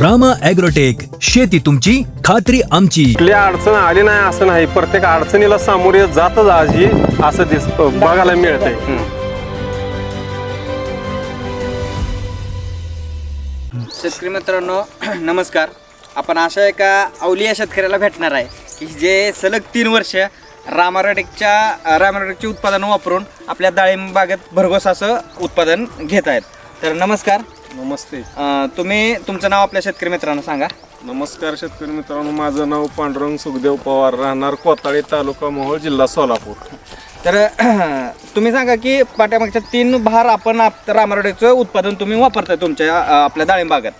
Rama agrotech शेती तुमची खात्री आमची. कुठली अडचण आली नाही असं नाही. प्रत्येक अडचणीला सामोरे जातच आजी असं दिस बघायला मिळतंय. शेतकरी मित्रांनो नमस्कार. आपण अशा एका अवलिया शेतकऱ्याला भेटणार आहे की जे सलग तीन वर्ष रामारोटेकच्या रामारोटेकचे उत्पादन वापरून आपल्या डाळिंब बागेत भरघोस असं उत्पादन घेत आहेत. तर नमस्कार. नमस्ते. अं, तुम्ही तुमचं नाव आपल्या शेतकरी मित्रांनो सांगा. नमस्कार शेतकरी मित्रांनो माझं नाव पांडुरंग सुखदेव पवार राहणार कोताळी तालुका मोहोळ जिल्हा सोलापूर. तर तुम्ही सांगा की पाठ्यामागच्या तीन भार आपण आप- रामारोटेकचं उत्पादन तुम्ही वापरताय तुमच्या अं, आपल्या डाळिंब बागेत.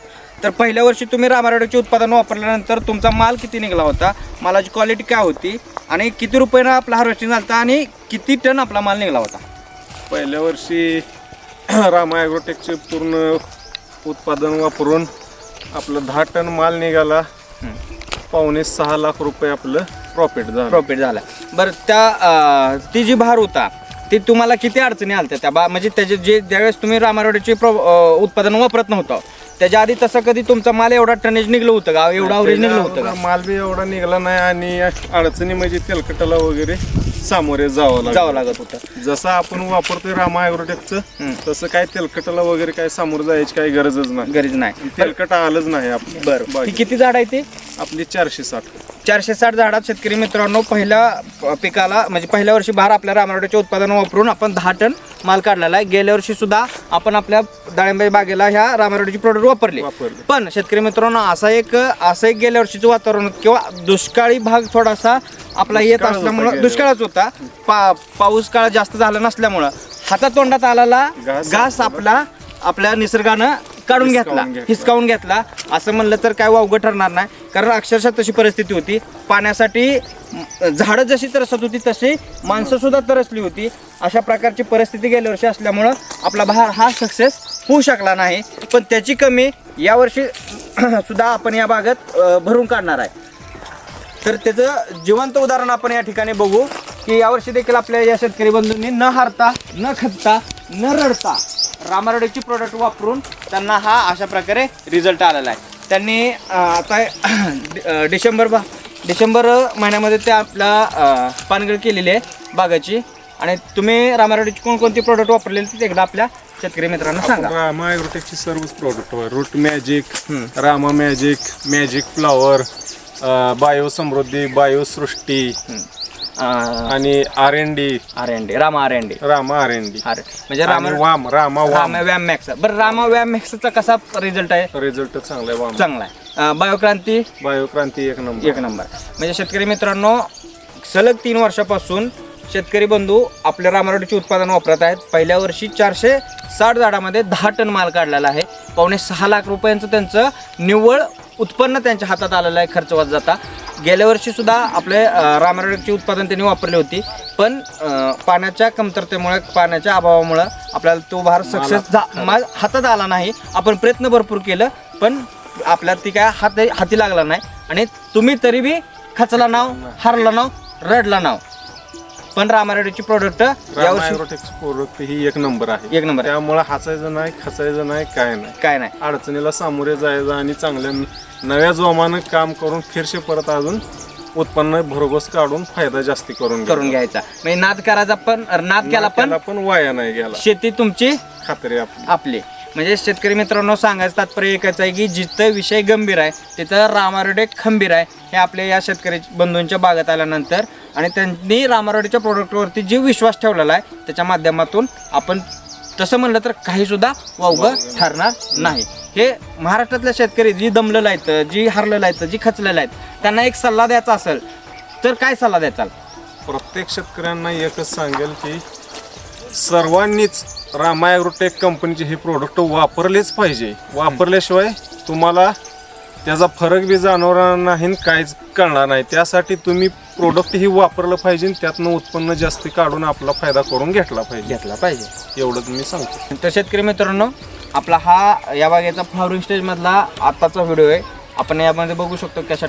तर पहिल्या वर्षी तुम्ही रामारोटेकचे उत्पादन वापरल्यानंतर तुमचा माल किती निघाला होता? मालाची क्वालिटी काय होती? आणि किती रुपयानं आपला हार्वेस्टिंग झाला आणि किती टन आपला माल निघाला होता? पहिल्या वर्षी रामा ॲग्रोटेकचे पूर्ण उत्पादन वापरून आपलं दहा टन माल निघाला. पावणे सहा लाख रुपये आपलं प्रॉफिट झालं. प्रॉफिट झाला. बरं त्या ती जी भार होता ती तुम्हाला किती अडचणी आल्या त्या बा म्हणजे त्याचे जे ज्यावेळेस तुम्ही रामारोडेचे उत्पादन वापरत नव्हतं त्याच्या आधी तसं कधी तुमचा माल एवढा टनेज निघलं होतं का? एवढा अवरेज निघलं होतं का? माल बी एवढा निघाला नाही आणि अडचणी म्हणजे तेलकटाला वगैरे सामोरे जावं लागलं जावं लागत होतं. जसं आपण वापरतोय रामा ॲग्रोटेकचं. तसं काय तेलकटाला वगैरे काय सामोरं जायची काही गरजच नाही. गरज नाही. तेलकट आलंच नाही आपलं. बरं. ती किती झाड आहे ते? आपली चारशे साठ. चारशे साठ झाडात शेतकरी मित्रांनो पहिल्या पिकाला म्हणजे पहिल्या वर्षी भार आपल्या रामराडीचे उत्पादन वापरून आपण दहा टन माल काढलेला आहे. गेल्या वर्षी सुद्धा आपण आपल्या डाळिंबाई बागेला ह्या रामराडीची प्रोडक्ट वापरले. पण शेतकरी मित्रांनो असा एक असं एक गेल्या वर्षीचं वातावरण किंवा दुष्काळी भाग थोडासा आपला येत असल्यामुळं दुष्काळच होता. पा पाऊस काळ जास्त झाला नसल्यामुळं हातातोंडात आलेला घास आपला आपल्या निसर्गानं काढून घेतला हिसकावून घेतला. असं म्हणलं तर काय वावगं ठरणार नाही. कारण अक्षरशः तशी परिस्थिती होती. पाण्यासाठी झाडं जशी तरसत होती तशी माणसं सुद्धा तरसली होती. अशा प्रकारची परिस्थिती गेल्या वर्षी असल्यामुळं आपला बहार हा सक्सेस होऊ शकला नाही. पण त्याची कमी यावर्षी सुद्धा आपण या भागात भरून काढणार आहे. तर त्याचं जिवंत उदाहरण आपण या ठिकाणी बघू की यावर्षी देखील आपल्या या शेतकरी बंधूंनी न हारता न खचता न रडता रामारडेची प्रोडक्ट वापरून त्यांना हा अशा प्रकारे रिझल्ट आलेला आहे. त्यांनी आता डिसेंबर बा डिसेंबर महिन्यामध्ये ते आपला पानगळ केलेली आहे बागाची. आणि तुम्ही रामारडेची कोणकोणती प्रोडक्ट वापरलेली ते एकदा आपल्या शेतकरी मित्रांना सांगा. रामा ॲग्रोटेकची सर्वच product root magic Rama magic magic flower bio Samruddhi bio Srushti आणि R N D R N D Rama R N D Rama R N D म्हणजे रामा वाम रामा वाम. रामा व्याम मॅक्स बरं रामा व्याम मॅक्सचा कसा रिझल्ट आहे? रिझल्ट चांगला आहे वाम. चांगला आहे. बायोक्रांती? बायोक्रांती एक नंबर. एक नंबर. म्हणजे शेतकरी मित्रांनो सलग तीन वर्षापासून शेतकरी बंधू आपल्या रामारोडीचे उत्पादन वापरत आहेत. पहिल्या वर्षी चारशे साठ झाडामध्ये दहा टन माल काढलेला आहे. पावणे सहा लाख रुपयांचं त्यांचं निव्वळ उत्पन्न त्यांच्या हातात आलेलं आहे खर्च वाच जाता. गेल्या वर्षी सुद्धा आपले रामारोडीचे उत्पादन त्यांनी वापरले होती. पण पाण्याच्या कमतरतेमुळे पाण्याच्या अभावामुळं आपल्याला तो भार सक्सेस माल हातात आला नाही. आपण प्रयत्न भरपूर केलं पण आपल्यात ती काय हात हाती लागला नाही. आणि तुम्ही तरी बी खचला नाव हारला नाव रडला नाव. पण रामारेडीची प्रोडक्ट प्रोडक्ट ही एक नंबर आहे. एक नंबर. त्यामुळे हसायचं नाही खचायचं नाही काय नाही. काय नाही. अडचणीला सामोरे जायचं आणि चांगल्या नव्या जोमानं काम करून फिरशे परत अजून उत्पन्न भरघोस काढून फायदा जास्ती करून करून घ्यायचा. म्हणजे नाद करायचा पण नाद केला पण त्याला पण वाया नाही गेला. शेती तुमची खात्री आपली. आपली. म्हणजे शेतकरी मित्रांनो सांगायचं तात्पर्य एकच आहे की जिथं विषय गंभीर आहे तिथं रामारोडे खंबीर आहे हे आपल्या या शेतकरी बंधूंच्या बागात आल्यानंतर आणि त्यांनी रामारोडीच्या प्रोडक्टवरती जे विश्वास ठेवलेला आहे त्याच्या माध्यमातून आपण तसं म्हणलं तर काही सुद्धा वावगं ठरणार नाही. हे महाराष्ट्रातल्या शेतकरी जी दमलेलं आहेत जी हरलेलं आहेत जी खचलेलं आहेत त्यांना एक सल्ला द्यायचा असेल तर काय सल्ला द्यायचा? प्रत्येक शेतकऱ्यांना एकच सांगेल की सर्वांनीच रामा ॲग्रोटेक कंपनीचे हे प्रोडक्ट वापरलेच पाहिजे. वापरल्याशिवाय तुम्हाला त्याचा फरक बी जाणवणार नाही काहीच कळणार नाही. त्यासाठी तुम्ही प्रोडक्ट ही वापरलं पाहिजे त्यातनं उत्पन्न जास्त काढून आपला फायदा करून घेतला पाहिजे. घेतला पाहिजे. एवढंच मी सांगतो. तर शेतकरी मित्रांनो आपला हा या बागेचा फ्लॉवरिंग स्टेजमधला आत्ताचा व्हिडिओ आहे. आपण यामध्ये बघू शकतो कशा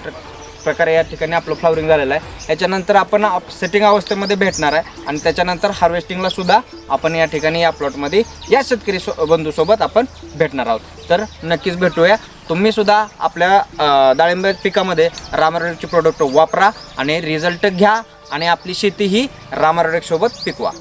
प्रकारे या ठिकाणी आपलं फ्लॉवरिंग झालेलं आहे. याच्यानंतर आपण सेटिंग अवस्थेमध्ये भेटणार आहे आणि त्याच्यानंतर हार्वेस्टिंगला सुद्धा आपण या ठिकाणी या प्लॉटमध्ये या शेतकरी सो बंधूसोबत आपण भेटणार आहोत. तर नक्कीच भेटूया. तुम्ही सुद्धा आपल्या अं, डाळिंब पिकामध्ये रामारोडचे प्रोडक्ट वापरा आणि रिझल्ट घ्या आणि आपली शेती ही रामारोडेकसोबत पिकवा.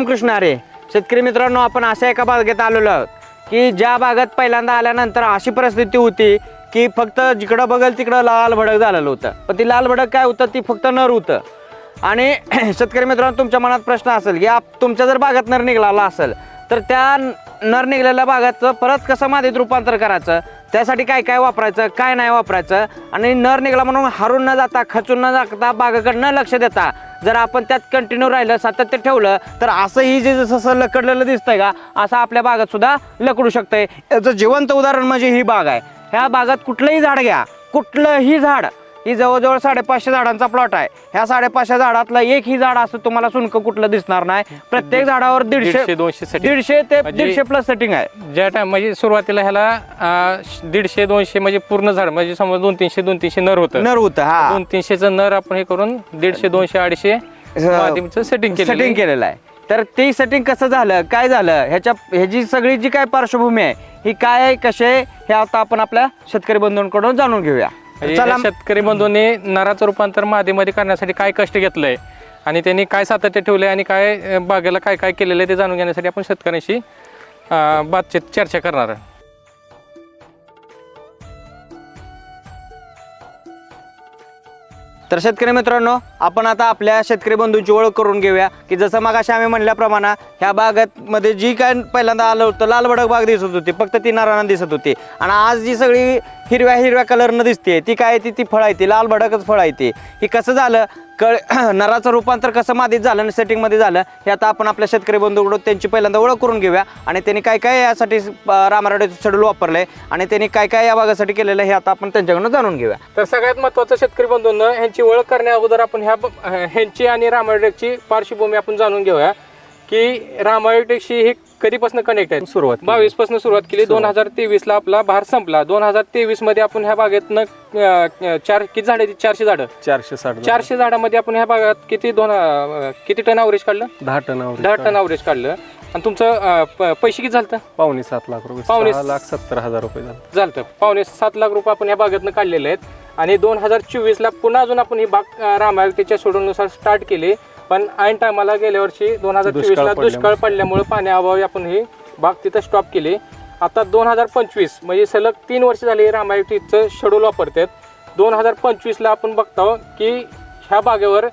रामकृष्ण अरे. शेतकरी मित्रांनो आपण अशा एका बागेत आलेलो आहोत की ज्या बागात पहिल्यांदा आल्यानंतर अशी परिस्थिती होती की फक्त जिकडं बघल तिकडं लाल भडक झालेलं होतं. पण ती लाल भडक काय होतं? ती फक्त नर होतं. आणि शेतकरी मित्रांनो तुमच्या मनात प्रश्न असेल की आप तुमच्या जर बागात नर निघाला असेल तर त्या नर निघलेल्या बागाचं परत कसं मादीत रूपांतर करायचं? त्यासाठी काय काय वापरायचं? काय नाही वापरायचं? आणि नर निघाला म्हणून हारून न जाता खचून न जाता बागाकडनं लक्ष देता जर आपण त्यात कंटिन्यू राहिलं सातत्य ठेवलं तर असंही जे जसं लकडलेलं दिसतंय का असं आपल्या बागात सुद्धा लकडू शकतंय. याचं जिवंत उदाहरण म्हणजे ही बाग आहे. ह्या बागात कुठलंही झाड घ्या. कुठलंही झाड ही जवळजवळ साडेपाचशे झाडांचा प्लॉट आहे. ह्या साडेपाचशे झाडातलं एक ही झाड असं तुम्हाला सुनक कुठलं दिसणार नाही. प्रत्येक झाडावर दीडशे दोनशे. दीडशे ते म्हणजे- दीडशे प्लस सेटिंग आहे. ज्या टाइम म्हणजे सुरुवातीला ह्याला अं, दीडशे दोनशे म्हणजे पूर्ण झाड म्हणजे समजा दोन तीनशे दोन तीनशे नर होतं. नर होतं हा. दोन तीनशेचं नर आपण हे करून दीडशे दोनशे अडीचशे माध्यमचं सेटिंग केलं सेटिंग केलेलं आहे. तर ते सेटिंग कसं झालं काय झालं ह्याच्या ह्याची सगळी जी काय पार्श्वभूमी आहे ही काय आहे कसे आहे हे आता आपण आपल्या शेतकरी बंधूंकडून जाणून घेऊया. चला. शेतकरी बंधूंनी नराचं रूपांतर मादीमध्ये करण्यासाठी काय कष्ट घेतलंय? आणि त्यांनी काय सातत्य ठेवलंय आणि काय अं, बागेला काय काय केलेलं आहे ते जाणून घेण्यासाठी आपण शेतकऱ्यांशी अं, बातचीत चर्चा करणार आहे. तर शेतकरी मित्रांनो आपण आता आपल्या शेतकरी बंधूंची ओळख करून घेऊया की जसं मग अशी आम्ही म्हणल्याप्रमाणे ह्या बागेमध्ये जी काय पहिल्यांदा आलं होतं लाल भडक बाग दिसत होती फक्त ती नारायण दिसत होती. आणि आज जी सगळी हिरव्या हिरव्या कलरनं दिसते ती काय ती ती फळ आहे ती लाल भडकच फळ आहे ती. ही कसं झालं कळ नराचं रूपांतर कसं मादीत झालं आणि सेटिंगमध्ये झालं हे आता आपण आपल्या शेतकरी बंधूकडून त्यांची पहिल्यांदा ओळख करून घेऊया. आणि त्यांनी काय काय यासाठी रामराडेचं शेड्यूल वापरलंय आणि त्यांनी काय काय या भागासाठी केलेलं आहे हे आता आपण त्यांच्याकडून जाणून घेऊया. तर सगळ्यात महत्त्वाचं शेतकरी बंधूंना ह्यांची ओळख करण्या अगोदर आपण ह्या ह्यांची आणि रामराडेची पार्श्वभूमी आपण जाणून घेऊया. की रामायटेकशी ही कधीपासून कनेक्ट आहे? सुरुवात. बावीसपासून सुरुवात केली. दोन हजार तेवीस ला आपला भार संपला. दोन हजार तेवीसमध्ये आपण ह्या बागेतनं अं, चार किती झाड आहेत? चारशे झाडं. चारशे साठ चारशे झाडामध्ये आपण ह्या बागात किती दोन अं, किती टन अवरेज काढलं? दहा टन दहा टन अवरेज काढलं. आणि तुमचं अं, प- पैसे किती झालं पावणे सात लाख रुपये. पावणे सहा लाख सत्तर हजार रुपये झाले. झालं पावणे सात लाख रुपये आपण ह्या बागेतनं काढलेले आहेत. आणि दोन हजार चोवीसला पुन्हा अजून आपण ही बाग रामायतीच्या सोडूनुसार स्टार्ट केली. पण ऐन टायमाला गेल्या वर्षी दोन हजार चोवीसला. दुष्काळ पडल्यामुळे पाण्याअभावी आपण ही बाग तिथं स्टॉप केली आता दोन हजार पंचवीस म्हणजे सलग तीन वर्ष झाली रामायतीचं शेड्यूल वापरतात दोन हजार पंचवीसला आपण बघतो की ह्या बागेवर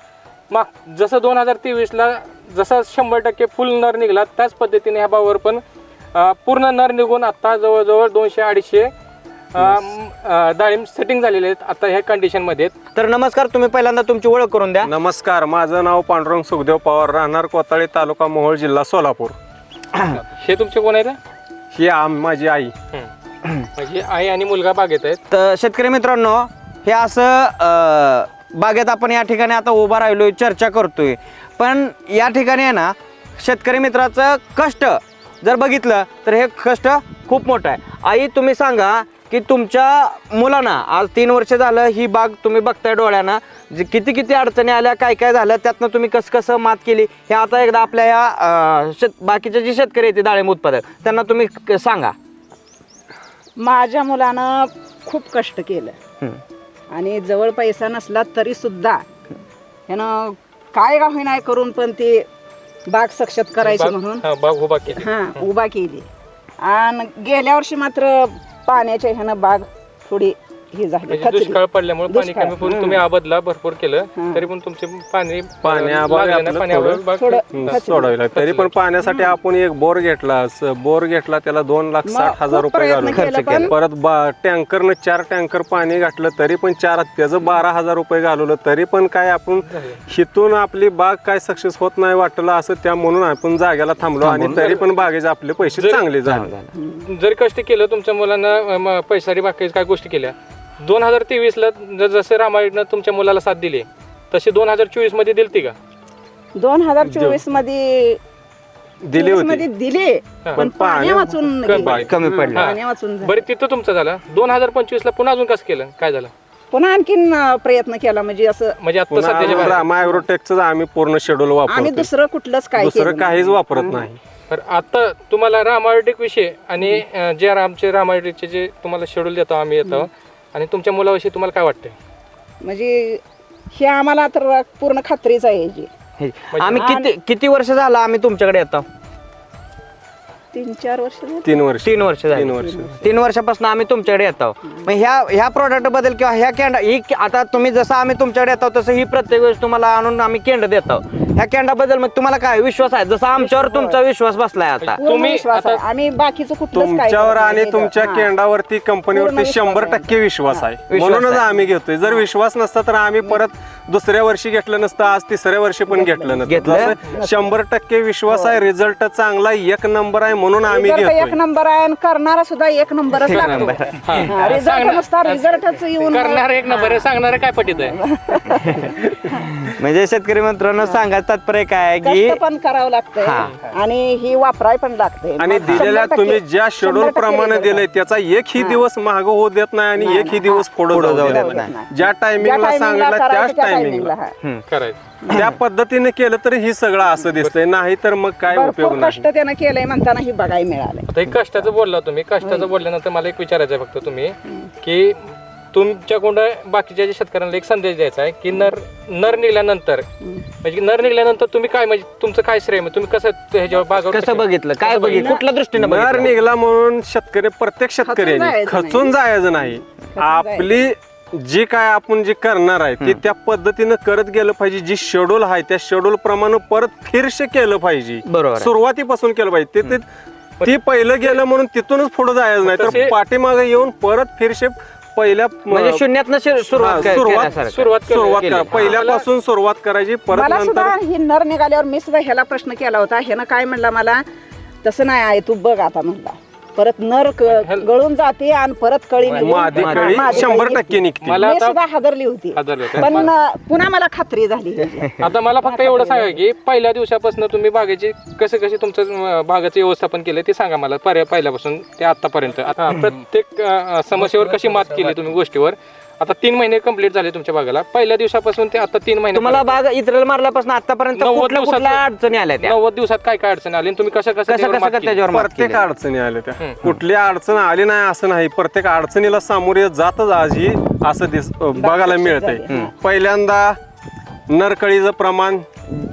मा जसं दोन हजार तेवीसला जसा शंभर टक्के फुल नर निघाला त्याच पद्धतीने ह्या बागेवर पण पूर्ण नर निघून आता जवळजवळ दोनशे अडीचशे अं, अं, डाळिंब सेटिंग झालेले आहेत. आता ह्या कंडिशनमध्ये आहेत. तर नमस्कार तुम्ही पहिल्यांदा तुमची ओळख करून द्या. नमस्कार माझं नाव पांडुरंग सुखदेव पवार राहणार कोताळे तालुका मोहोळ जिल्हा सोलापूर. हे तुमचे कोण आहेत? ही आम माझी आई. म्हणजे आई आणि मुलगा बागेत आहेत. तर शेतकरी मित्रांनो हे असं अं, बागेत आपण या ठिकाणी आता उभा राहिलोय चर्चा करतोय. पण या ठिकाणी आहे ना शेतकरी मित्राचं कष्ट जर बघितलं तर हे कष्ट खूप मोठं आहे. आई तुम्ही सांगा की तुमच्या मुलांना आज तीन वर्ष झालं ही बाग तुम्ही बघताय डोळ्यानं जे किती किती अडचणी आल्या काय काय झालं त्यातनं तुम्ही कसं कसं मात केली हे आता एकदा आपल्या या शेत बाकीचे जे शेतकरी आहेत डाळिंब उत्पादक त्यांना तुम्ही क- सांगा. माझ्या मुलानं खूप कष्ट केलं. हं. आणि जवळ पैसा नसला तरी सुद्धा ह्यानं काय का नाही करून पण ती बाग सक्षत करायची म्हणून बाग उभा केली. हां उभा केली. आणि गेल्या वर्षी मात्र पाण्याच्या ह्यानं बाग थोडी हे झालं. म्हणजे खचली. दुष्काळ पडल्यामुळे पाणी दुष्काळ. कमी पडून तुम्ही आबदला भरपूर केलं तरी पण तुमचे पाणी पाणी अं, अभावी लागलं नाही, आपलं पाण्यावर थोडं- बाग थोडं सोडावी लागते तरी पण पाण्यासाठी आपण एक बोर घेतला. स- बोर घेतला त्याला दोन लाख साठ हजार खूप रुपये प्रयत्न घालून. केला पण परत बा टँकरनं चार टँकर पाणी घातलं तरी पण चार त्याचं बारा हजार रुपये घालवलं. तरी पण काय आपण हिथून आपली बाग काय सक्सेस होत नाही वाटलं असं त्या म्हणून आपण जाग्याला थांबलो आणि तरी पण बागेचे आपले पैसे चांगले झाले. जरी कष्ट केलं तुमच्या मुलांना अं, म- पैशारी बाकी काय गोष्टी केल्या? दोन हजार तेवीसला ज- जसे रामायणनं तुमच्या मुलाला साथ दिली तशी दोन हजार चोवीसमध्ये दिलती का दोन हजार चोवीसमध्ये दिली 24 मध्ये होती दिले. पण पाणी वाचून कमी- गेले. कमी पडलं. पाणी वाचून झालं. बरं तिथं तुमचं झालं दोन हजार पंचवीस ला पुन्हा अजून कसं केलं काय झालं पुन्हा आणखीन अं, प्रयत्न केला म्हणजे असं म्हणजे आता सध्याच्या बाहेर. आम्ही पूर्ण शेड्यूल आम्ही वापरतो दुसरं कुठलंच काय दुसरं केलं. काहीच वापरत नाही तर आता तुम्हाला रामायोटिक विषय आणि अं, जे आमचे रामायोटिकचे जे तुम्हाला शेड्यूल देतो आम्ही येतो आणि तुमच्या मुलाविषयी तुम्हाला काय वाटतंय? म्हणजे हे आम्हाला तर पूर्ण खात्रीच आहे हे, आम्ही किती किती वर्ष झालं आम्ही तुमच्याकडे येतो? तीन चार वर्ष झाली. तीन वर्ष. तीन वर्ष झाली. तीन वर्ष. तीन वर्षापासून आम्ही तुमच्याकडे येतो. मग ह्या ह्या प्रोडक्टबद्दल किंवा ह्या कॅन्डा ही आता तुम्ही जसं आम्ही तुमच्याकडे येतो तसं ही प्रत्येक वेळेस तुम्हाला आणून आम्ही केंड देतो. ह्या कॅन्डाबद्दल मग तुम्हाला काय विश्वास आहे जसा आमच्यावर तुमचा विश्वास बसलाय आता तुम्ही विश्वास आहे. आता- आम्ही बाकीचं कुठलंच काय तुमच्यावर करत आणि नाही. तुमच्या हा. केंडावरती पूर्ण कंपनीवरती विश्वास शंभर आहे. टक्के विश्वास आहे विश्वास म्हणूनच आहे. आम्ही घेतोय जर विश्वास नसता तर आम्ही परत दुसऱ्या वर्षी घेतलं नसतं आज तिसऱ्या वर्षी पण घेतलं नसतं. घेतलं? जसं शंभर टक्के विश्वास आहे रिझल्ट चांगला आहे, एक नंबर आहे म्हणून आम्ही रिझल्ट एक नंबर आहे आणि करणारा सुद्धा एक नंबरच लागतो. हा. रिझल्ट सांगणार- नुसता रिझल्टच येऊन करणार एक नंबर आहे सांगणार काय पटीत आहे? म्हणजे शेतकरी मित्रांनो सांगायचं तात्पर्य काय आहे की कष्ट पण करावं लागतंय आणि ही वापराय पण लागते. आणि दिलेल्या तुम्ही ज्या शेड्यूल प्रमाणे दिलंय त्याचा एकही दिवस माग होऊ देत नाही आणि एकही दिवस पुढे जाऊ देत नाही. ज्या टायमिंगला सांगितलं त्याच टायमिंगला करायचं त्या पद्धतीने केलं तर ही सगळं असं दिसतंय. नाही तर मग काय उपयोग भरपूर नाही. कष्ट त्यानं केलंय म्हणताना ही बघायला मिळालंय. आता हे कष्टाचं बोलला तुम्ही. कष्टाचं बोलल्यानंतर मला एक विचारायचं आहे फक्त तुम्ही की तुमच्याकडून बाकीच्या शेतकऱ्यांना एक संदेश द्यायचा आहे की नर नर निघाल्यानंतर म्हणजे नर निघाल्यानंतर तुम्ही काय म्हणजे तुमचं काय श्रेय म्हणजे तुम्ही कसं ह्याच्यावर बागावर कसं बघितलं? काय बघितलं? कुठल्या दृष्टीने नर बघितलं? निघला म्हणून शेतकरी प्रत्येक शेतकऱ्याने जायचं नाही. खचून जायचं नाही. आपली जी काय आपण जी करणार आहे ती त्या पद्धतीनं करत गेलं पाहिजे. जी शेड्यूल आहे त्या शेड्यूल प्रमाणे परत फिरशे केलं पाहिजे. बरोबर आहे. सुरुवातीपासून केलं पाहिजे. ते- ते ती पहिलं गेलं म्हणून तिथूनच पुढे जायचं नाही. तर तसे- पाठीमागे येऊन परत फिरशे पहिल्या म्हणजे शून्यातनं शे- सुरुवात हा, सुरुवात. सुरुवात केली- सुरुवात. करा हा. पहिल्यापासून सुरुवात करायची. परत मला सुद्धा नंतर ही नर निघाल्यावर मी सुद्धा ह्याला प्रश्न केला होता. ह्यानं काय म्हणला मला? तसं नाही आहे तू बघ आता म्हणला. परत नर क- गळून जाते आणि परत कळी निघून- मादी हा, कळी मादी शंभर कळी टक्के निघते. मला मी आता- सुद्धा हादरली होती. हादरली होती. पण अं, पुन्हा मला खात्री झाली ह्याची. आता मला फक्त एवढं सांगा की पहिल्या दिवसापासून तुम्ही बागेची कसे कसे तुमचं अं, बागाचं व्यवस्थापन केलं ते सांगा मला. पर्या पहिल्यापासून ते आतापर्यंत आता प्रत्येक अं, समस्येवर कशी मात केली तुम्ही गोष्टीवर? आता तीन महिने कंप्लीट झाले तुमच्या बागाला. पहिल्या दिवसापासून ते आता तीन महिने तुम्हाला बाग इतर मारल्यापासून आतापर्यंत नव्वद कुठल्या दिवसात- कुठल्या अडचणी आल्या त्या? नव्वद दिवसात काय काय अडचण आली आणि तुम्ही कसं कसं कसं त्याच्यावर कसं मात कसं केली? त्याच्यावर मात प्रत्येक केली? अडचणी आल्या त्या. कुठली अडचण आली नाही असं नाही. प्रत्येक अडचणीला सामोरे जातच आज ही असं दिस बघायला मिळतंय पहिल्यांदा नरकळीचं प्रमाण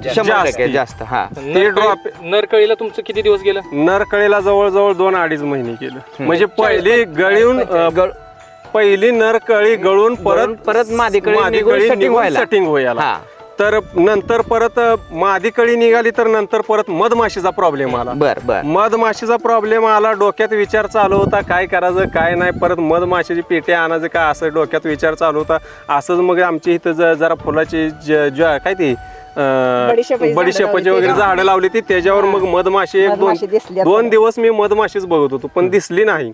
शंभर जास्त टक्के जास्त. हा. ते नरकळी- नरकळीला तुमचं किती दिवस गेलं? नरकळीला जवळजवळ दोन अडीच महिने केलं म्हणजे पहिली गळून अं, गळ- पहिली नरकळी गळून परत परत मादीकळी निघून setting व्हायला. सेटिंग व्हायला हा. तर नंतर परत मादीकळी निघाली तर नंतर परत मधमाशीचा प्रॉब्लेम आला बर बर मधमाशीचा प्रॉब्लेम आला डोक्यात विचार चालू होता काय करायचं काय नाही परत मधमाशीची पेटी आणायचं काय असं डोक्यात विचार चालू होता असंच मग आमची इथं ज- जरा फुलाची ज- ज- काय ती अं, बडीशेपाची झाडं बडीशेपाची लावली वगैरे त्याच्यावर. झाडं लावली ती त्याच्यावर मग मधमाशी एक दोन मधमाशी दिसली आता. दोन दिवस मी मधमाशीच बघत होतो पण दिसली नाही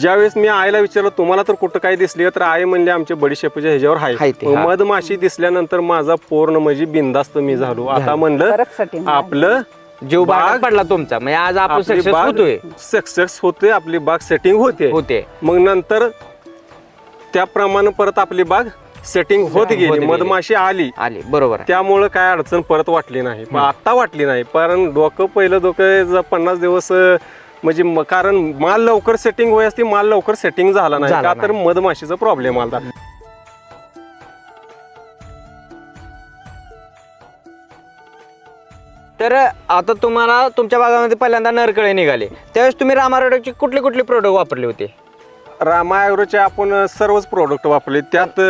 ज्यावेळेस मी आईला विचारलं तुम्हाला तर कुठं काय दिसली तर आई म्हणले आमच्या बडीशेपाच्या ह्याच्यावर आहे. ते, हा. मधमाशी दिसल्यानंतर माझा पूर्ण म्हणजे बिंदास्त मी झालो. आता म्हणलं. आपलं जीव बाग पडला तुमचा. म्हणजे आज आपण आपली सक्सेस बाग होतोय. सक्सेस होते आपली बाग सेटिंग होते. होते. मग नंतर त्याप्रमाणे परत आपली बाग सेटिंग होत होत गेली. गेली. मधमाशी आली. आली. बरोबर आहे. त्यामुळं काय अडचण परत वाटली नाही. पण आता वाटली नाही. कारण डोकं पहिलं डोकं ज- पन्नास दिवस अं, म्हणजे म- कारण माल लवकर सेटिंग होई असती माल लवकर सेटिंग झाला नाही. झाला का तर मधमाशीचा प्रॉब्लेम आला. तर आता तुम्हाला तुमच्या बागामध्ये पहिल्यांदा नरकळे निघाले. त्यावेळेस तुम्ही रामारोडची कुठले कुठले प्रोडक्ट वापरले होते? रामा ॲग्रोचे आपण सर्वच प्रोडक्ट वापरले. त्यात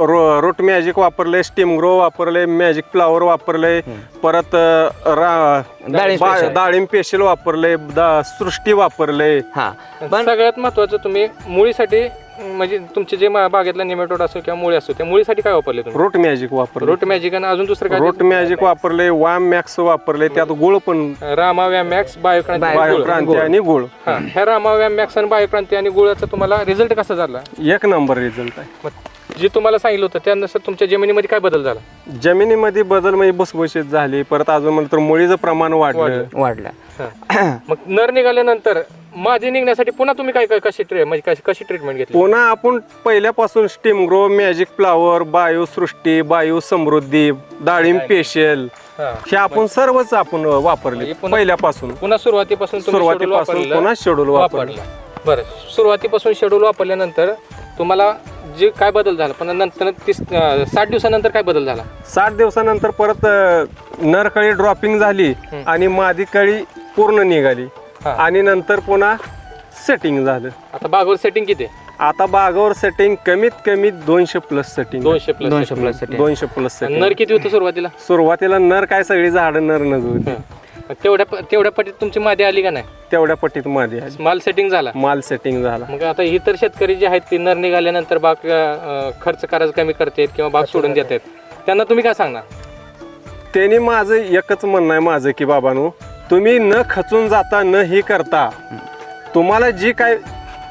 रो रोट मॅजिक वापरले स्टीम ग्रो वापरले मॅजिक फ्लावर वापरले परत अ, रा- डाळिंब बा- special. डाळिंब पेशल वापरले दा- सृष्टी वापरले हा. पण सगळ्यात महत्वाचं तुम्ही मुळीसाठी म्हणजे तुमचे जे मा- बागेतला निमेटोड असो किंवा मुळी असो त्या मुळीसाठी काय वापरले तुम्ही? रोट मॅजिक वापरले. रोट मॅजिक आणि अजून दुसरं काय रोट मॅजिक वापरले वाम मॅक्स वापरले त्यात गुळ पण रामा मॅक्स बायोक्रांती. क्रांती आणि गुळ. हा ह्या रामा मॅक्स आणि बायोक्रांती आणि गुळाचा तुम्हाला रिझल्ट कसा झाला? एक नंबर रिझल्ट आहे. मग जे तुम्हाला सांगितलं होतं त्यानुसार तुमच्या जमिनीमध्ये काय बदल झाला? जमिनीमध्ये बदल म्हणजे भुसभुशीत झाली परत अजून म्हणलं तर मुळीचं प्रमाण वाढलं. वाढला. मग नर निघाल्यानंतर मादी निघण्यासाठी पुन्हा तुम्ही काय काय कशी ट्रे म्हणजे कशी कशी ट्रीटमेंट घेतली? पुन्हा आपण पहिल्यापासून steam grow magic flower bio Srushti bio Samruddhi डाळिंब पेशल हा. आपण सर्वच आपण वापरले म्हणजे पुन्हा- पहिल्यापासून. पुन्हा सुरुवातीपासून तुम्ही schedule सुरुवातीपासून वापरलं. पुन्हा शेड्यूल वापरलं. वापरलं. बरं. सुरुवातीपासून शेड्यूल वापरल्यानंतर तुम्हाला जे काय बदल झाला? पण नंतर तीस अं, साठ दिवसानंतर काय बदल झाला? साठ दिवसानंतर परत अ, नरकळी ड्रॉपिंग झाली आणि मादी कळी पूर्ण निघाली. हा. आणि नंतर पुन्हा सेटिंग झालं. आता बागवर सेटिंग किती आहे? आता बागावर सेटिंग कमीत कमी दोनशे प्लस सेटिंग दोनशे प्लस दोनशे प्लस दोनशे प्लस सेटिंग नर किती होतं सुरुवातीला? सुरुवातीला नर काय सगळी झाडं नर नज होती मग तेवढ्या तेवढ्या पटीत तुमची मादी आली का नाही? तेवढ्या पट्टीत मादी आली. माल सेटिंग झाला. माल सेटिंग झाला. मग आता इतर शेतकरी जे आहेत ते नर निघाल्यानंतर बाग अं, खर्च करायचं कमी करतात किंवा बाग सोडून देतात. त्यांना तुम्ही काय सांगणार? त्यांनी माझं एकच म्हणणं आहे माझं की बाबांनो तुम्ही न खचून जाता न ही करता तुम्हाला जी काय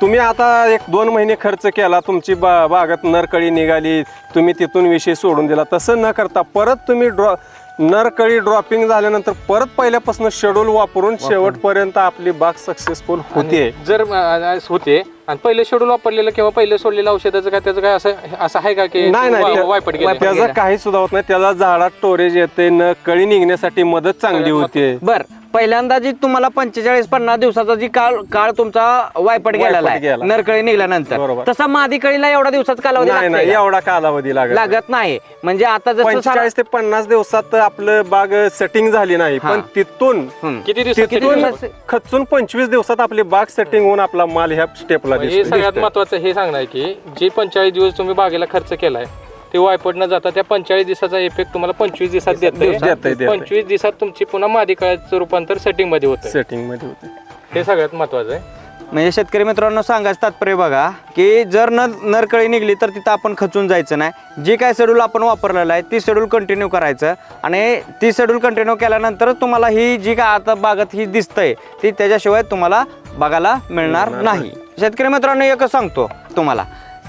तुम्ही आता एक दोन महिने खर्च केला तुमची बा बागात नरकळी निघाली तुम्ही तिथून विषय सोडून दिला तसं न करता परत तुम्ही ड्रॉ नरकळी ड्रॉपिंग झाल्यानंतर परत पहिल्यापासून शेड्यूल वापरून शेवटपर्यंत आपली बाग सक्सेसफुल होते. जर अं, होते आणि पहिले शेड्यूल वापरलेलं किंवा पहिले सोडलेलं औषधाचं काय त्याचं काय असं असं आहे का की नाही नाही वा- त्या- वायपट गेले? त्याचं काही सुद्धा होत नाही. त्याला झाडात स्टोरेज येते न कळी निघण्यासाठी मदत चांगली होते. बर. पहिल्यांदा जी तुम्हाला पंचेचाळीस पन्नास दिवसाचा जी काळ काळ तुमचा वायपट गेलेला आहे गेला. नरकळी निघाल्यानंतर बरोबर. तसा मादी कळीला एवढा दिवसात कालावधी नाही लागतोय नाही का? एवढा कालावधी लागत नाही. लागत नाही म्हणजे आता जसं सारा- पंचेचाळीस ते पन्नास दिवसात आपलं बाग सेटिंग झाली नाही हा. पण तिथून हम्म. किती दिवसात तिथून दिवसात? खचून पंचवीस दिवसात आपली बाग सेटिंग होऊन आपला माल ह्या स्टेपला सगळ्यात महत्वाचं हे सांगणं आहे की जे पंचेचाळीस दिवस तुम्ही बागेला खर्च केलाय ते वायपट न जाता त्या पंचेचाळीस दिवसाचा इफेक्ट तुम्हाला पंचवीस दिवसात देतंय, देतंय. देत पंचवीस दिवसात तुमची पुन्हा मादी काळाचं रूपांतर सेटिंगमध्ये होतं सेटिंगमध्ये होते हे सगळ्यात महत्वाचं आहे. म्हणजे शेतकरी मित्रांनो सांगायचं तात्पर्य बघा की जर न नरकळी निघली तर तिथं आपण खचून जायचं नाही. जी काय शेड्यूल आपण वापरलेलं आहे ती शेड्यूल कंटिन्यू करायचं. आणि ती शेड्यूल कंटिन्यू केल्यानंतर तुम्हाला ही जी काय आता बागात ही दिसतंय ती त्याच्याशिवाय तुम्हाला बघायला मिळणार नाही. शेतकरी मित्रांनो एकच सांगतो तुम्हाला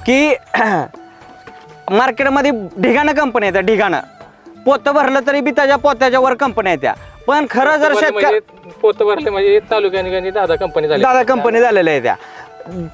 की मार्केटमध्ये ढिगाणं कंपनी येत्या ढिगाणं. पोतं भरलं तरी बी त्याच्या पोत्याच्या वर कंपन्या येत्या पण खरं जर शेतकरी म्हणजे पोत भरले म्हणजे तालुक्याने दादा कंपनी झाली दादा कंपनी झालेल्या आहे त्या.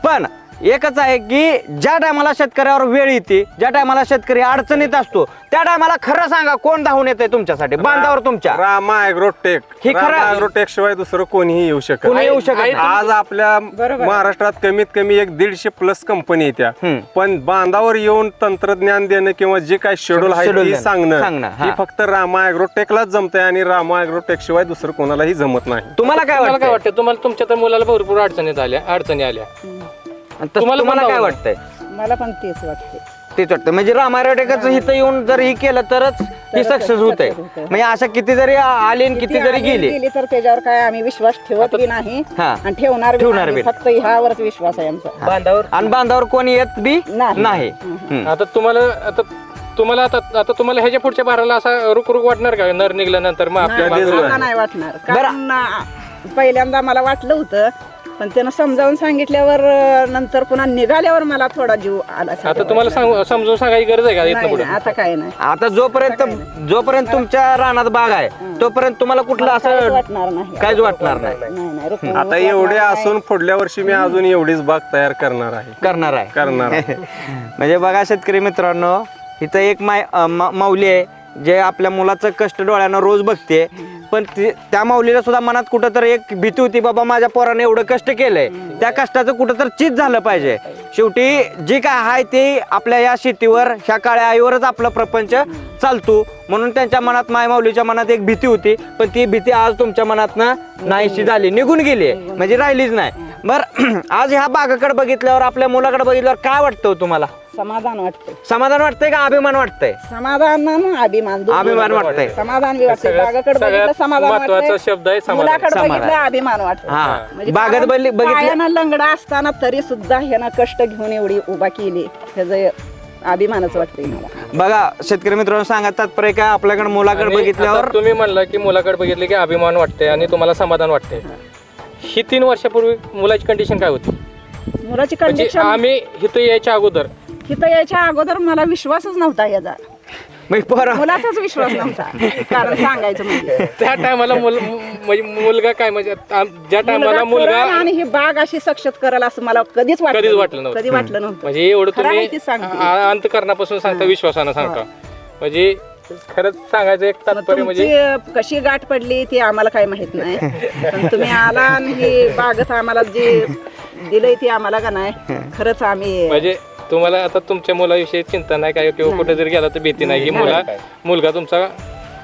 पण एकच आहे की ज्या टायमाला शेतकऱ्यावर वेळ येते ज्या टायमाला शेतकरी अडचणीत असतो त्या टायमाला खरं सांगा कोण धावून येते तुमच्यासाठी बांधावर तुमच्या रामा ॲग्रोटेक हे खरं- रामा ॲग्रोटेक शिवाय दुसरं कोणीही येऊ शकत कोणी नाही. येऊ शकत नाही. आज आपल्या. महाराष्ट्रात कमीत कमी एक दीडशे प्लस कंपनी येत्या हम्म. पण बांधावर येऊन तंत्रज्ञान देणं किंवा जे काय शेड्यूल आहे Schedule ती देणं. सांगणं सांगणं, ही हा. फक्त रामा ॲग्रोटेकलाच जमतंय आणि रामा ॲग्रोटेक शिवाय दुसरं कोणालाही जमत नाही तुम्हाला काय तुम्हाला काय वाटतं वाटतं तुम्हाला तुमच्या तर मुलाला भरपूर अडचणीत आल्या अडचणी आल्या तुम्हाला तुम्हाला पण काय वाटतंय? मला पण तेच वाटते तेच वाटतं म्हणजे रामायटेकच इथं येऊन जर ही केलं तरच ही सक्सेस होत. आहे होतंय. म्हणजे अशा किती जरी आली आणि किती जरी आली गेली. गेली तर त्याच्यावर काय आम्ही विश्वास ठेवत बी नाही. हा. आणि ठेवणार बी ठेवणार नाही. बी फक्त ह्यावरच विश्वास आहे आमचा. बांधावर? आणि बांधावर कोणी येत बी नाही. नाही. हम्म. आता तुम्हाला आता तुम्हाला आता आता तुम्हाला ह्याच्या पुढच्या बाराला असा रुक रुक वाटणार का? नर निघल्यानंतर मग आपल्या नाही, बाजूला- मला नाही वाटणार. कारण पहिल्यांदा मला वाटलं होतं पण त्यानं समजावून सांगितल्यावर अं, नंतर पुन्हा निघाल्यावर मला थोडा जीव आला आता तुम्हाला सांगू- समजून सांगायची गरज आहे का इथनं नाही पुढे? नाही, आता काय नाही. आता जोपर्यंत जोपर्यंत तुमच्या रानात बाग आहे तोपर्यंत तुम्हाला कुठलं काहीच असं वाटणार नाही. काहीच वाटणार नाही. नाही नाही रुकून आता एवढे असून पुढल्या वर्षी मी अजून एवढीच बाग तयार करणार आहे. करणार आहे. करणार आहे. म्हणजे बघा शेतकरी मित्रांनो इथं एक माय अं, मा- माऊली आहे जे आपल्या मुलाचं कष्ट डोळ्यानं रोज बघते. पण ते त्या माऊलीला सुद्धा मनात कुठं तर एक भीती होती बाबा माझ्या पोराने एवढं कष्ट केलंय. त्या कष्टाचं कुठं तर चीज झालं पाहिजे. शेवटी जी काय आहे ते आपल्या या शेतीवर ह्या काळ्या आईवरच आपला प्रपंच चालतो. म्हणून त्यांच्या मनात माय माऊलीच्या मनात एक भीती होती पण ती भीती आज तुमच्या मनातनं नाहीशी झाली. निघून गेली म्हणजे राहिलीच नाही. बर आज ह्या बागाकडे बघितल्यावर आपल्या मुलाकडे बघितल्यावर काय वाटतं हो तुम्हाला? समाधान वाटतं समाधान वाटतंय का अभिमान वाटतंय समाधान अभिमान दोन्ही अभिमान वाटतं. वाटतंय. समाधान बी वाटतंय सगळ्यात- बागाकडे बघितलं सगळ्यात समाधान महत्त्वाचा. शब्द आहे समाधान. मुलाकडे समाधान. बघितलं अभिमान वाटतो हा. म्हणजे बागेत बघितली- लंगडा असताना तरी सुद्धा ह्यानं कष्ट घेऊन एवढी उभा केली ह्याचं अभिमानच वाटतंय मला बघा शेतकरी मित्रांनो सांगा तात्पर्य काय आपल्याकडे मुलाकडे आणि बघितल्यावर आता तुम्ही म्हणला की मुलाकडे बघितले की अभिमान वाटते आणि तुम्हाला समाधान वाटते ही तीन वर्षापूर्वी मुलाची कंडिशन काय होती मुलाची म्हणजे कंडिशन आम्ही इथं यायच्या अगोदर इथं यायच्या अगोदर मला विश्वासच नव्हता याचा. मग पोरं- मुलाचाच विश्वास नव्हता. कारण सांगायचं म्हणजे. त्या टायमाला मुल म्हणजे मुलगा काय म्हणजे आम- ज्या टायमाला मुलगा आणि ही बाग अशी सक्षत कराल असं मला कधीच वाटलं कधीच वाटलं नव्हतं. कधी वाटलं नव्हतं. म्हणजे एवढं खरं आहे तुम्ही ते सांगते. आ- अंतकरणापासून सांगता विश्वासानं सांगता. म्हणजे खरंच सांगायचं एक मग तात्पर्य म्हणजे तुमची कशी गाठ पडली ती आम्हाला काही माहीत नाही. पण तुम्ही आला आणि ही बागत आम्हाला जे दिलंय ती आम्हाला का नाही खरंच आम्ही म्हणजे तुम्हाला आता तुमच्या मुलाविषयी चिंता नाही काय किंवा कुठे जरी गेला तर भीती नाही. की मुला मुलगा तुमचा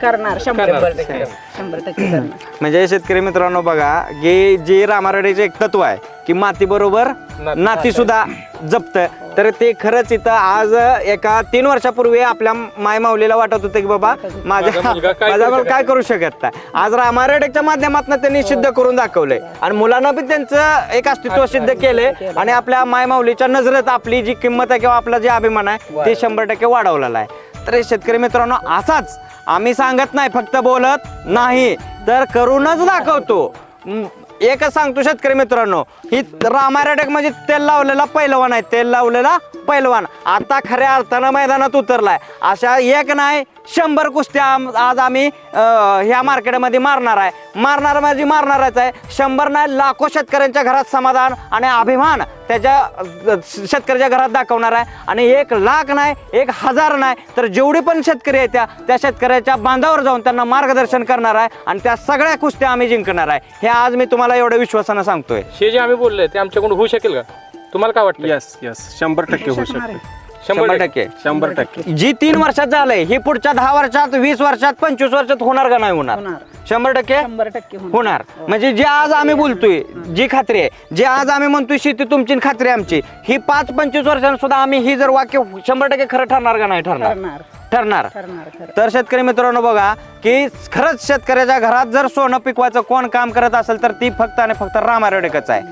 करणार शंभर. टक्के शंभर टक्के करणार. म्हणजे शेतकरी मित्रांनो बघा की जे रामारडेचे एक तत्व आहे की माती बरोबर नाती. सुद्धा जपत. तर ते खरंच इथं आज एका तीन वर्षापूर्वी आपल्या माय माऊलीला वाटत होतं की बाबा माझा माझ्या मुलगा काय माझा करू मुलगा काय करू शकत नाही. आज रामारडेच्या माध्यमातून त्यांनी सिद्ध करून दाखवलंय. आणि मुलांना बी त्यांचं एक अस्तित्व सिद्ध केलंय. आणि आपल्या माय माऊलीच्या नजरेत आपली जी किंमत आहे किंवा आपला जे अभिमान आहे ते शंभर टक्के वाढवलेला आहे. तर शेतकरी मित्रांनो असाच आम्ही सांगत नाही फक्त बोलत नाही. तर करूनच दाखवतो. एकच सांगतो शेतकरी मित्रांनो ही रामायणाटक म्हणजे तेल लावलेला पैलवान आहे तेल लावलेला पैलवान. आता खऱ्या अर्थानं मैदानात उतरलाय. अशा एक नाही शंभर कुस्त्या आज आम्ही ह्या मार्केटमध्ये मारणार आहे. मारणार म्हणजे मारणारच आहे. शंभर नाही लाखो शेतकऱ्यांच्या घरात समाधान आणि अभिमान त्याच्या शेतकऱ्याच्या घरात दाखवणार आहे. आणि एक लाख नाही एक हजार नाही तर जेवढे पण शेतकरी आहेत त्या त्या शेतकऱ्याच्या बांधावर जाऊन त्यांना मार्गदर्शन करणार आहे आणि त्या सगळ्या कुस्त्या आम्ही जिंकणार आहे. हे आज मी तुम्हाला एवढ्या विश्वासानं सांगतोय. हे जे आम्ही बोललोय ते आमच्याकडून होऊ शकेल का? तुम्हाला काय वाटतं येस येस शंभर टक्के होऊ शकते शंभर टक्के. शंभर टक्के. जी तीन वर्षात झालंय ही पुढच्या दहा वर्षात वीस वर्षात पंचवीस वर्षात होणार का नाही होणार? होणार. शंभर टक्के? शंभर टक्के होणार. होणार. म्हणजे जे आज आम्ही बोलतोय जी खात्री आहे जे आज आम्ही म्हणतोय शेती तुमची आणि खात्री आमची ही पाच पंचवीस वर्षांनी सुद्धा आम्ही ही जर वाक्य शंभर टक्के खरं ठरणार का नाही ठरणार? ठरणार. ठरणार. ठरणार खरं. तर शेतकरी मित्रांनो बघा की खरंच शेतकऱ्याच्या घरात जर सोनं पिकवायचं कोण काम करत असेल तर ती फक्त आणि फक्त रामारेडेकच आहे.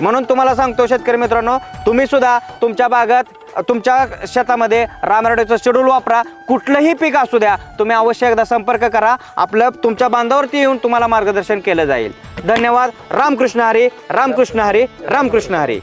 म्हणून तुम्हाला सांगतो शेतकरी मित्रांनो तुम्ही सुद्धा तुमच्या बागात तुमच्या शेतामध्ये रामराडेचं शेड्यूल वापरा. कुठलंही पीक असू द्या तुम्ही अवश्य एकदा संपर्क करा. आपलं तुमच्या बांधावरती येऊन तुम्हाला मार्गदर्शन केलं जाईल. धन्यवाद. रामकृष्ण हरी रामकृष्ण हरी रामकृष्ण हरी.